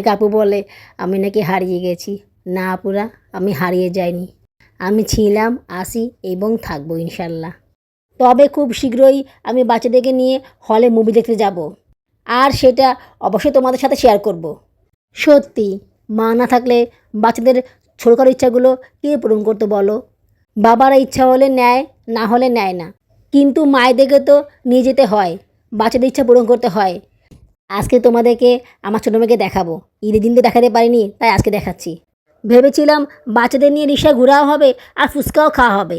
অনেক আপু বলে, আমি নাকি হারিয়ে গেছি। না আপুরা, আমি হারিয়ে যাইনি। আমি ছিলাম, আসি এবং থাকব ইনশাল্লাহ। তবে খুব শীঘ্রই আমি বাচ্চাদেরকে নিয়ে হলে মুভি দেখতে যাব। আর সেটা অবশ্যই তোমাদের সাথে শেয়ার করব। সত্যি, মা না থাকলে বাচ্চাদের ছোটখাটো ইচ্ছাগুলো কে পূরণ করতে বলো? বাবারা ইচ্ছা হলে নেয়, না হলে নেয় না। কিন্তু মায়েদেরকে তো নিয়ে যেতে হয়। বাচ্চাদের ইচ্ছা পূরণ করতে হয়। আজকে তোমাদেরকে, আমার ছোটো মেয়েকে দেখাবো। ঈদের দিন তো দেখাতে পারিনি, তাই আজকে দেখাচ্ছি। ভেবেছিলাম বাচ্চাদের নিয়ে রিক্সায় ঘোরাও হবে আর ফুচকাও খাওয়া হবে।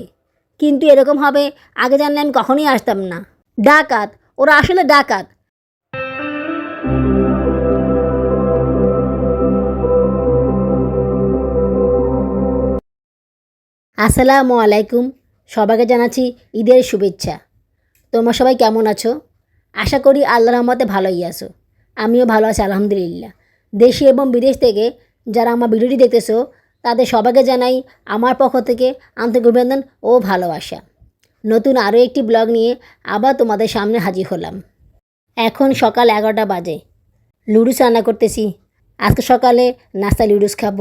কিন্তু এরকম হবে, আগে জানলে আমি কখনোই আসতাম না। ডাকাত, ওরা আসলে ডাকাত। আসসালামু আলাইকুম, সবাইকে জানাচ্ছি ঈদের শুভেচ্ছা। তোমরা সবাই কেমন আছো? আশা করি আল্লাহ রহমতে ভালোই আছো। আমিও ভালো আছি, আলহামদুলিল্লাহ। দেশে এবং বিদেশ থেকে যারা আমার ভিডিওটি দেখতেছো, তাদের সবাইকে জানাই আমার পক্ষ থেকে আন্তরিক অভিনন্দন ও ভালোবাসা। নতুন আরও একটি ব্লগ নিয়ে আবার তোমাদের সামনে হাজির হলাম। এখন সকাল এগারোটা বাজে। লুডুস রান্না করতেছি। আজকে সকালে নাস্তা লুডুস খাব।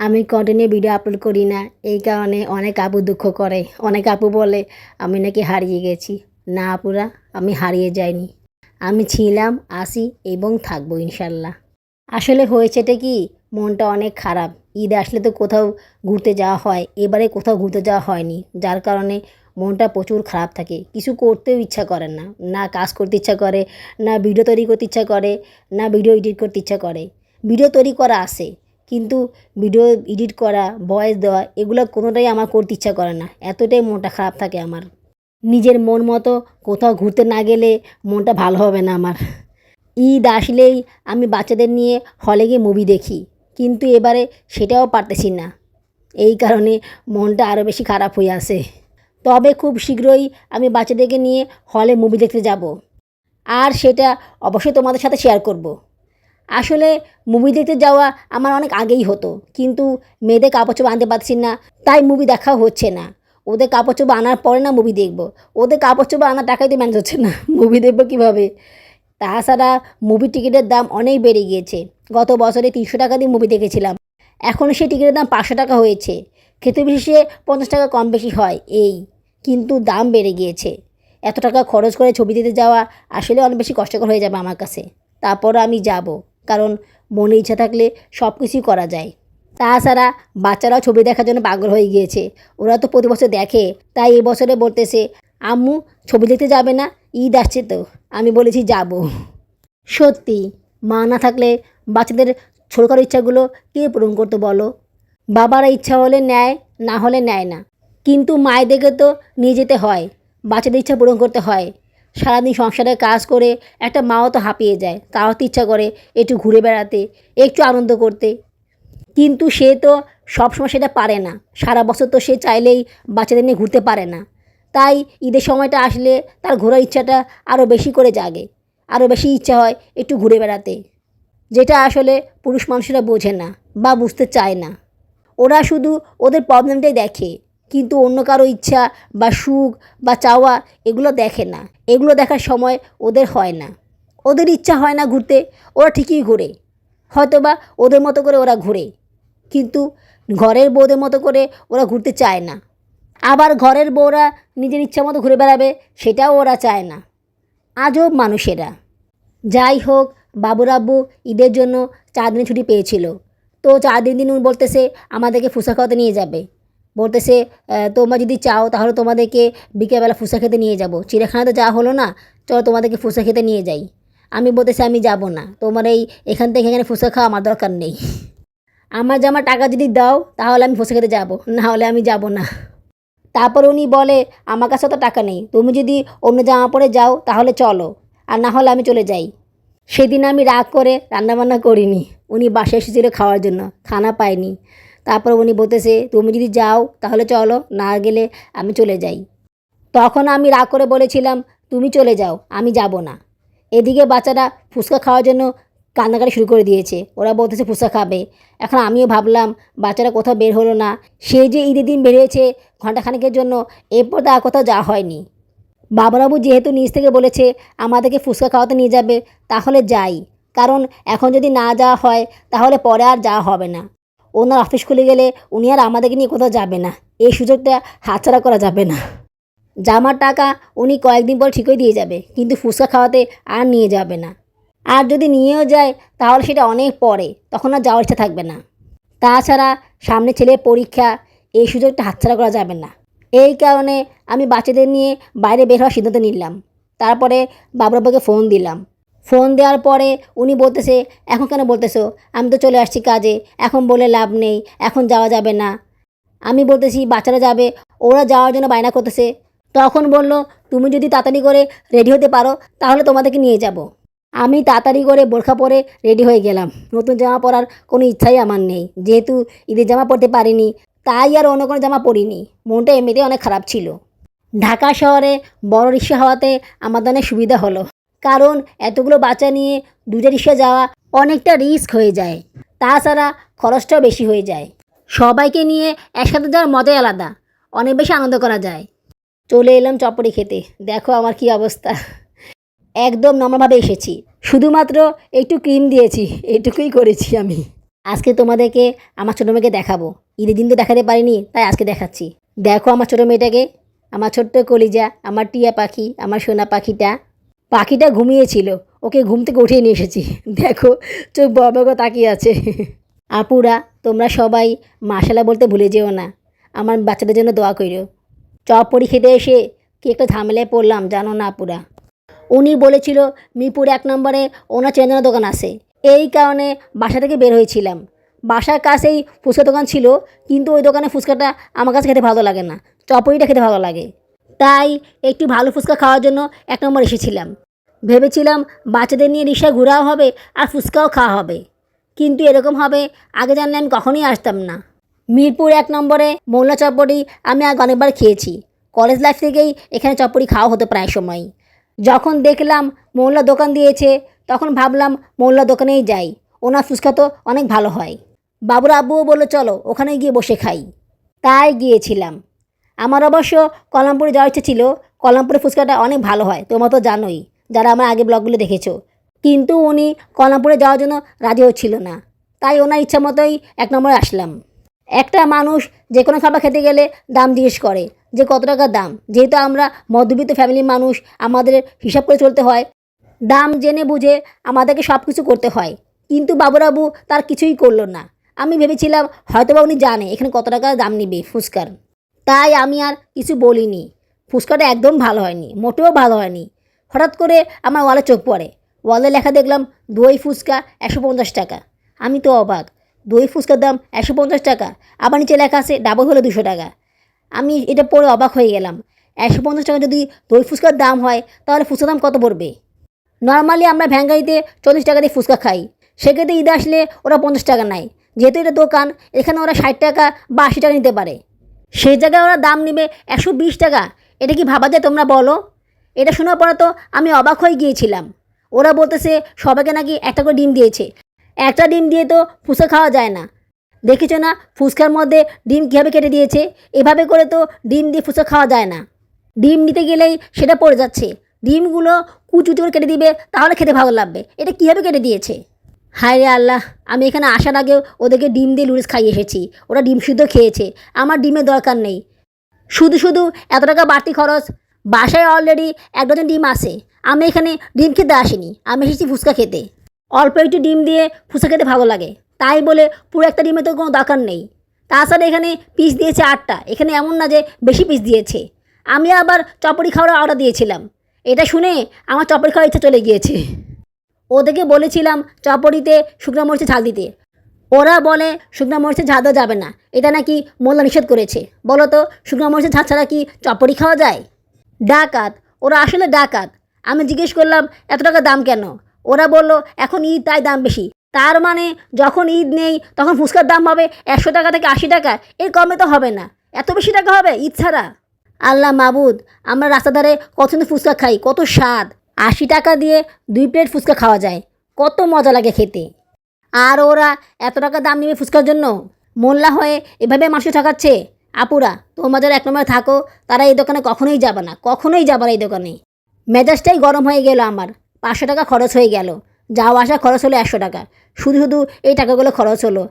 আমি কন্টিনিউ ভিডিও আপলোড করি না, এই কারণে অনেক আপু দুঃখ করে। অনেক আপু বলে, আমি নাকি হারিয়ে গেছি। না আপুরা, আমি হারিয়ে যাইনি। আমি ছিলাম, আসি এবং থাকব ইনশাল্লাহ। আসলে হয়েছেটা কি? মনটা অনেক খারাপ। ঈদ আসলে তো কোথাও ঘুরতে যাওয়া হয়। এবারে কোথাও ঘুরতে যাওয়া হয়নি। যার কারণে মনটা প্রচুর খারাপ থাকে। কিছু করতেও ইচ্ছা করে না। না কাজ করতে ইচ্ছা করে, না ভিডিও তৈরি করতে ইচ্ছা করে, না ভিডিও এডিট করতে ইচ্ছা করে। ভিডিও তৈরি করা আসে কিন্তু ভিডিও এডিট করা, ভয়েস দেওয়া, এগুলো কোনোটাই আমার করতে ইচ্ছা করে না। এতটাই মনটা খারাপ থাকে আমার। নিজের মন মতো কোথাও ঘুরতে না গেলে মনটা ভালো হবে না আমার। ঈদ আসলেই আমি বাচ্চাদের নিয়ে হলে গিয়ে মুভি দেখি, কিন্তু এবারে সেটাও পারতেছি না। এই কারণে মনটা আরও বেশি খারাপ হয়ে আসে তবে খুব শীঘ্রই আমি বাচ্চাদেরকে নিয়ে হলে মুভি দেখতে যাব। আর সেটা অবশ্যই তোমাদের সাথে শেয়ার করব। আসলে মুভি দেখতে যাওয়া আমার অনেক আগেই হতো, কিন্তু মেয়েদের কাপড় চোপড় আনতে পারছি না, তাই মুভি দেখাও হচ্ছে না। ওদের কাপড় চোপড় আনার পরে না মুভি দেখব। ওদের কাপড় চোপড় আনার টাকাই তো ম্যানেজ হচ্ছে না। মুভি দেখব কীভাবে? তাছাড়া মুভি টিকিটের দাম অনেক বেড়ে গিয়েছে। গত বছরে তিনশো টাকা দিয়ে মুভি দেখেছিলাম। এখন সেই টিকিটের দাম পাঁচশো টাকা হয়েছে। খেতে বিশেষে পঞ্চাশ টাকা কম বেশি হয় এই। কিন্তু দাম বেড়ে গিয়েছে। এত টাকা খরচ করে ছবি দিতে যাওয়া আসলে অনেক বেশি কষ্টকর হয়ে যাবে আমার কাছে। তারপরও আমি যাব। কারণ মনে ইচ্ছা থাকলে সব কিছুই করা যায়। তাছাড়া বাচ্চারাও ছবি দেখার জন্য পাগল হয়ে গিয়েছে। ওরা তো প্রতি বছর দেখে। তাই এই বছরে বলতেছে, আম্মু, ছবি দেখতে যাবে না? ঈদ আসছে তো। আমি বলেছি, যাব। সত্যি, মা না থাকলে বাচ্চাদের ছোটখাটো ইচ্ছাগুলো কে পূরণ করতে বলো? বাবারা ইচ্ছা হলে নেয়, না হলে নেয় না। কিন্তু মায়েদেরকে তো নিয়ে যেতে হয়, বাচ্চাদের ইচ্ছা পূরণ করতে হয়। সারাদিন সংসারে কাজ করে একটা মাও তো হাঁপিয়ে যায়, তাও তো ইচ্ছা করে একটু ঘুরে বেড়াতে, একটু আনন্দ করতে। কিন্তু সে তো সবসময় সেটা পারে না। সারা বছর তো সে চাইলেই বাচ্চাদের নিয়ে ঘুরতে পারে না। তাই ঈদের সময়টা আসলে তার ঘোরার ইচ্ছাটা আরও বেশি করে জাগে। আরও বেশি ইচ্ছা হয় একটু ঘুরে বেড়াতে। যেটা আসলে পুরুষ মানুষরা বোঝে না বা বুঝতে চায় না। ওরা শুধু ওদের প্রবলেমটাই দেখে, কিন্তু অন্য কারও ইচ্ছা বা সুখ বা চাওয়া এগুলো দেখে না। এগুলো দেখার সময় ওদের হয় না। ওদের ইচ্ছা হয় না ঘুরতে, ওরা ঠিকই ঘুরে। হয়তোবা ওদের মতো করে ওরা ঘুরে। কিন্তু ঘরের বউদের মতো করে ওরা ঘুরতে চায় না। আবার ঘরের বউরা নিজের ইচ্ছা মতো ঘুরে বেড়াবে, সেটাও ওরা চায় না। আজব মানুষেরা। যাই হোক, বাবুর আব্বু ঈদের জন্য চার দিনের ছুটি পেয়েছিল। তো চার দিন দিন বলতেছে, আমাদেরকে ফুচকা খাওয়াতে নিয়ে যাবে। বলতেছে তোমরা যদি চাও, তাহলে তোমাদেরকে বিকেলবেলা ফুচকা খেতে নিয়ে যাব। চিড়িয়াখানাতে যাওয়া হলো না, চলো তোমাদেরকে ফুসা খেতে নিয়ে যাই। আমি বলতেছি, আমি যাব না। তোমার এই এখান থেকে এখানে ফুচকা খাওয়া আমার দরকার নেই। আমার জামা টাকা যদি দাও, তাহলে আমি ফুচকা খেতে যাব। না হলে আমি যাব না। তারপর উনি বলে, আমার কাছে তো টাকা নেই। তুমি যদি অন্য জামা পরে যাও, তাহলে চলো। আর না হলে আমি চলে যাই। সেদিন আমি রাগ করে রান্নাবান্না করিনি। উনি বাসায় এসেছিল খাওয়ার জন্য, খানা পাইনি তারপর উনি বলতেছে, তুমি যদি যাও, তাহলে চলো, না গেলে আমি চলে যাই। তখন আমি রাগ করে বলেছিলাম, তুমি চলে যাও, আমি যাব না। এদিকে বাচ্চারা ফুচকা খাওয়ার জন্য কান্নাকাটি শুরু করে দিয়েছে। ওরা বলতেছে ফুচকা খাবে। এখন আমিও ভাবলাম, বাচ্চারা কোথাও বের হলো না। সে যে ঈদের দিন বেরিয়েছে ঘন্টাখানেকের জন্য, এরপর তো কোথাও যাওয়া হয়নি। বাবারাবু যেহেতু নিজ থেকে বলেছে, আমাদেরকে ফুচকা খাওয়াতে নিয়ে যাবে, তাহলে যাই। কারণ এখন যদি না যাওয়া হয়, তাহলে পরে আর যাওয়া হবে না। ওনার অফিস খুলে গেলে উনি আর আমাদেরকে নিয়ে কোথাও যাবে না। এই সুযোগটা হাতছাড়া করা যাবে না। জামার টাকা উনি কয়েকদিন পর ঠিকই দিয়ে যাবে, কিন্তু ফুচকা খাওয়াতে আর নিয়ে যাবে না। আর যদি নিয়েও যায়, তাহলে সেটা অনেক পরে, তখন আর যাওয়ার ইচ্ছা থাকবে না। তাছাড়া সামনে ছেলের পরীক্ষা, এই সুযোগটা হাতছাড়া করা যাবে না। এই কারণে আমি বাচ্চাদের নিয়ে বাইরে বের হওয়ার সিদ্ধান্ত নিলাম। তারপরে বাবুরাব্বাকে ফোন দিলাম। ফোন দেওয়ার পরে উনি বলতেছে, এখন কেন বলতেছো? আমি তো চলে আসছি কাজে। এখন বলে লাভ নেই। এখন যাওয়া যাবে না। আমি বলতেছি, বাচ্চারা যাবে। ওরা যাওয়ার জন্য বায়না করতেছে। তখন বলল, তুমি যদি তাড়াতাড়ি করে রেডি হতে পারো, তাহলে তোমাদেরকে নিয়ে যাব। আমি তাড়াতাড়ি করে বোরখা পরে রেডি হয়ে গেলাম। নতুন জামা পরার কোনো ইচ্ছাই আমার নেই। যেহেতু ঈদের জামা পরতে পারিনি, তাই আর অন্য কোনো জামা পরিনি। মনটা এমনিতেই অনেক খারাপ ছিল। ঢাকা শহরে বড় রিক্সা হওয়াতে আমাদের অনেক সুবিধা হলো। কারণ এতগুলো বাচ্চা নিয়ে দুটো রিক্সা যাওয়া অনেকটা রিস্ক হয়ে যায়। তাছাড়া খরচটাও বেশি হয়ে যায়। সবাইকে নিয়ে একসাথে যাওয়ার মজাই আলাদা। অনেক বেশি আনন্দ করা যায়। চলে এলাম চপড়ি খেতে। দেখো আমার কি অবস্থা। একদম নম্রভাবে এসেছি। শুধুমাত্র একটু ক্রিম দিয়েছি এইটুকুই করেছি আমি। আজকে তোমাদেরকে আমার ছোটো মেয়েকে দেখাবো। ঈদের দিন তো দেখাতে পারিনি, তাই আজকে দেখাচ্ছি। দেখো আমার ছোটো মেয়েটাকে, আমার ছোট্ট কলিজা, আমার টিয়া পাখি, আমার সোনা পাখিটা। পাখিটা ঘুমিয়েছিল, ওকে ঘুম থেকে উঠিয়ে নিয়ে এসেছি। দেখো, চোখ বড় তাকিয়ে আছে। আপুরা, তোমরা সবাই মাসালা বলতে ভুলে যেও না। আমার বাচ্চাদের জন্য দোয়া করিও। চপ পরি খেতে এসে কি একটা ঝামেলায় পড়লাম, জানো না আপুরা? উনি বলেছিল, মিরপুর এক নম্বরে ওনার চেনার দোকান আছে। এই কারণে বাসা থেকে বের হয়েছিলাম। বাসার কাছেই ফুচকা দোকান ছিল, কিন্তু ওই দোকানে ফুচকাটা আমার কাছে খেতে ভালো লাগে না, চপড়িটা খেতে ভালো লাগে। তাই একটু ভালো ফুচকা খাওয়ার জন্য এক নম্বর এসেছিলাম। ভেবেছিলাম বাচ্চাদের নিয়ে রিক্সায় ঘোরাও হবে আর ফুচকাও খাওয়া হবে। কিন্তু এরকম হবে, আগে জানলে আমি কখনোই আসতাম না। মিরপুর এক নম্বরে মোল্লা চপ্পড়ি আমি আগে অনেকবার খেয়েছি। কলেজ লাইফ থেকেই এখানে চপ্পড়ি খাওয়া হতো প্রায় সময়। যখন দেখলাম মোল্লা দোকান দিয়েছে, তখন ভাবলাম মোল্লা দোকানেই যাই। ওনার ফুচকা তো অনেক ভালো হয়। বাবুর আব্বুও বলল, চলো, ওখানে গিয়ে বসে খাই। তাই গিয়েছিলাম। আমার অবশ্য কলামপুরে যাওয়ার ইচ্ছে ছিল। কলামপুরে ফুচকাটা অনেক ভালো হয়, তোমরা তো জানোই, যারা আমার আগে ব্লগগুলো দেখেছ। কিন্তু উনি কলামপুরে যাওয়ার জন্য রাজি হচ্ছিল না। তাই ওনার ইচ্ছা মতোই এক নম্বরে আসলাম। একটা মানুষ যে কোনো খাবার খেতে গেলে দাম জিজ্ঞেস করে। যে কত টাকা দাম? যেহেতু আমরা মধ্যবিত্ত ফ্যামিলির মানুষ, আমাদের হিসাব করে চলতে হয়। দাম জেনে বুঝে আমাদেরকে সব কিছু করতে হয়। কিন্তু বাবুরাবু তার কিছুই করল না। আমি ভেবেছিলাম, হয়তোবা উনি জানে এখানে কত টাকা দাম নিবে ফুচকার। তাই আমি আর কিছু বলিনি। ফুচকাটা একদম ভালো হয়নি, মোটেও ভালো হয়নি। হঠাৎ করে আমার ওয়ালে চোখ পড়ে। ওয়ালে লেখা দেখলাম, দই ফুচকা একশো পঞ্চাশ টাকা। আমি তো অবাক। দই ফুচকার দাম একশো পঞ্চাশ টাকা। আবার নিচে লেখা আছে, ডাবল হলো দুশো টাকা। আমি এটা পড়ে অবাক হয়ে গেলাম। একশো পঞ্চাশ টাকা যদি দই ফুচকার দাম হয়, তাহলে ফুচকার দাম কত পড়বে? নর্মালি আমরা ভ্যানগাড়িতে চল্লিশ টাকা দিয়ে ফুচকা খাই। সেক্ষেত্রে ঈদে আসলে ওরা পঞ্চাশ টাকা নেয়। যেহেতু এটা দোকান, এখানে ওরা ষাট টাকা বা আশি টাকা নিতে পারে। সেই জায়গায় ওরা দাম নেবে একশো বিশ টাকা। এটা কি ভাবা যায় তোমরা বলো? এটা শোনার পরে তো আমি অবাক হয়ে গিয়েছিলাম। ওরা বলতেছে, সবাইকে নাকি একটা করে ডিম দিয়েছে। একটা ডিম দিয়ে তো ফুচকা খাওয়া যায় না। দেখেছ না? ফুচকার মধ্যে ডিম কীভাবে কেটে দিয়েছে? এভাবে করে তো ডিম দিয়ে ফুচকা খাওয়া যায় না। ডিম নিতে গেলেই সেটা পড়ে যাচ্ছে। ডিমগুলো কুচুচু করে কেটে দিবে, তাহলে খেতে ভালো লাগবে। এটা কীভাবে কেটে দিয়েছে? হায় রে আল্লাহ, আমি এখানে আসার আগেও ওদেরকে ডিম দিয়ে লুড়িস খাইয়ে এসেছি। ওরা ডিম শুদ্ধ খেয়েছে। আমার ডিমের দরকার নেই। শুধু শুধু এত টাকা বাড়তি খরচ। বাসায় অলরেডি এক ডজন ডিম আছে। আমি এখানে ডিম খেতে আসিনি। আমি এসেছি ফুচকা খেতে। অল্প একটু ডিম দিয়ে ফুচকা খেতে ভালো লাগে। তাই বলে পুরো একটা ডিমের তো কোনো দরকার নেই। তাছাড়া এখানে পিস দিয়েছে আটটা। এখানে এমন না যে বেশি পিস দিয়েছে। আমি আবার চপড়ি খাওয়ার অর্ডার দিয়েছিলাম। এটা শুনে আমার চপড়ি খাওয়ার ইচ্ছা চলে গিয়েছে। ওদেরকে বলেছিলাম চপড়িতে শুকনো মরিচে ঝাল দিতে। ওরা বলে শুকনো মরিচে ঝাল দেওয়া যাবে না। এটা নাকি মোল্লা নিষেধ করেছে। বলো তো, শুকনো মরিচে ঝাল ছাড়া কি চপড়ি খাওয়া যায়? ডাকাত। ওরা আসলে ডাকাত। আমি জিজ্ঞেস করলাম, এত টাকা দাম কেন? ওরা বলল, এখন ঈদ তাই দাম বেশি। তার মানে যখন ঈদ নেই, তখন ফুচকার দাম হবে একশো টাকা থেকে আশি টাকা। এর কমে তো হবে না। এত বেশি টাকা হবে ঈদ ছাড়া? আল্লাহ মাবুদ, আমরা রাস্তা ধারে কত ফুচকা খাই, কত স্বাদ। আশি টাকা দিয়ে দুই প্লেট ফুচকা খাওয়া যায়। কত মজা লাগে খেতে। আর ওরা এত টাকা দাম নেবে ফুচকার জন্য? মোল্লা হয়ে এভাবে মানুষ ঠকাচ্ছে? আপুরা তোমরা যারা এক নম্বরে থাকো, তারা এই দোকানে কখনোই যাবে না, কখনোই যাবে না এই দোকানে। মেজাজটাই গরম হয়ে গেল আমার। পাঁচশো টাকা খরচ হয়ে গেল। যাওয়া আসা খরচ হলো একশো টাকা। শুধু শুধু এই টাকাগুলো খরচ হলো।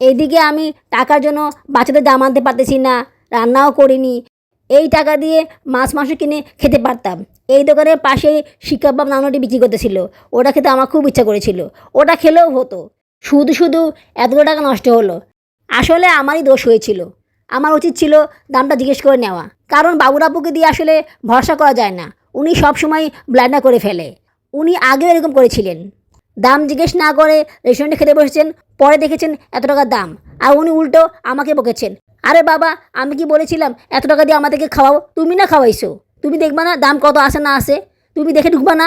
এইদিকে আমি টাকার জন্য বাচ্চাদের দাম আনতে পারতেছি না, রান্নাও করিনি। এই টাকা দিয়ে মাছ, মাংস কিনে খেতে পারতাম। এই দোকানের পাশে শিকাবাব নানাটি বিক্রি করতেছিল। ওটা খেতে আমার খুব ইচ্ছা করেছিল। ওটা খেলেও হতো। শুধু শুধু এতগুলো টাকা নষ্ট হলো। আসলে আমারই দোষ হয়েছিল। আমার উচিত ছিল দামটা জিজ্ঞেস করে নেওয়া। কারণ বাবুরাপুকে দিয়ে আসলে ভরসা করা যায় না। উনি সব সময় ব্ল্যান্ডার করে ফেলে। উনি আগেও এরকম করেছিলেন। দাম জিজ্ঞেস না করে রেস্টুরেন্টে খেতে বসেছেন, পরে দেখেছেন এত টাকার দাম। আর উনি উল্টো আমাকে বকেছেন। আরে বাবা, আমি কি বলেছিলাম, এত টাকা দিয়ে আমাদেরকে খাওয়াও তুমি না খাওয়াইছো। তুমি দেখবা না দাম কত আসে না আসে তুমি দেখে ঢুকবা না।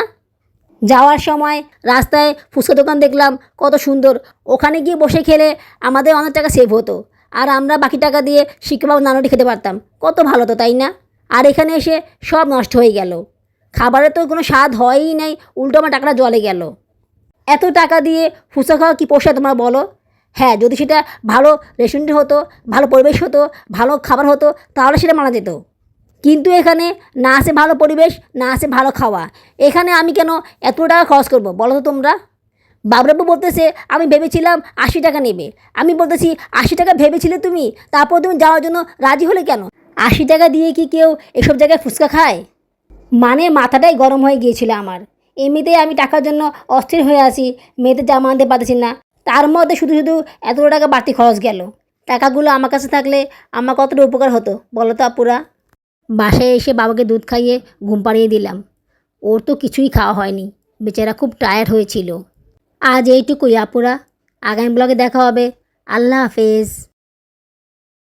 যাওয়ার সময় রাস্তায় ফুচকা দোকান দেখলাম, কত সুন্দর। ওখানে গিয়ে বসে খেলে আমাদের অনেক টাকা সেভ হতো। আর আমরা বাকি টাকা দিয়ে শিক্ষাবাবু নানুটি খেতে পারতাম। কত ভালো তো তাই না? আর এখানে এসে সব নষ্ট হয়ে গেল। খাবারের তো কোনো স্বাদ হয়ই নাই, উল্টো আমার টাকাটা জলে গেল। এত টাকা দিয়ে ফুচকা খাওয়া কী পোষায় তোমরা বলো? হ্যাঁ যদি সেটা ভালো রেস্টুরেন্ট হতো, ভালো পরিবেশ হতো, ভালো খাবার হতো, তাহলে সেটা মানা যেত। কিন্তু এখানে না আসে ভালো পরিবেশ, না আসে ভালো খাওয়া। এখানে আমি কেন এত টাকা খরচ করব, বলো তো তোমরা? বাবরাবু বলতেছে, আমি ভেবেছিলাম আশি টাকা নেবে। আমি বলতেছি, আশি টাকা ভেবেছিলে তুমি? তারপর তুমি যাওয়ার জন্য রাজি হলে কেন? আশি টাকা দিয়ে কি কেউ এসব জায়গায় ফুচকা খায়? মানে মাথাটাই গরম হয়ে গিয়েছিল আমার। এমনিতেই আমি টাকার জন্য অস্থির হয়ে আছি, মেয়েদের জামা আনতে পারতেছি না। তার মধ্যে শুধু শুধু এতগুলো টাকা বাড়তি খরচ গেল। টাকাগুলো আমার কাছে থাকলে আমার কতটা উপকার হতো, বলো তো আপুরা? বাসায় এসে বাবাকে দুধ খাইয়ে ঘুম পাড়িয়ে দিলাম। ওর তো কিছুই খাওয়া হয়নি। বেচারা খুব টায়ার্ড হয়েছিল। আজ এইটুকুই আপুরা। আগামী ব্লগে দেখা হবে। আল্লাহ হাফেজ।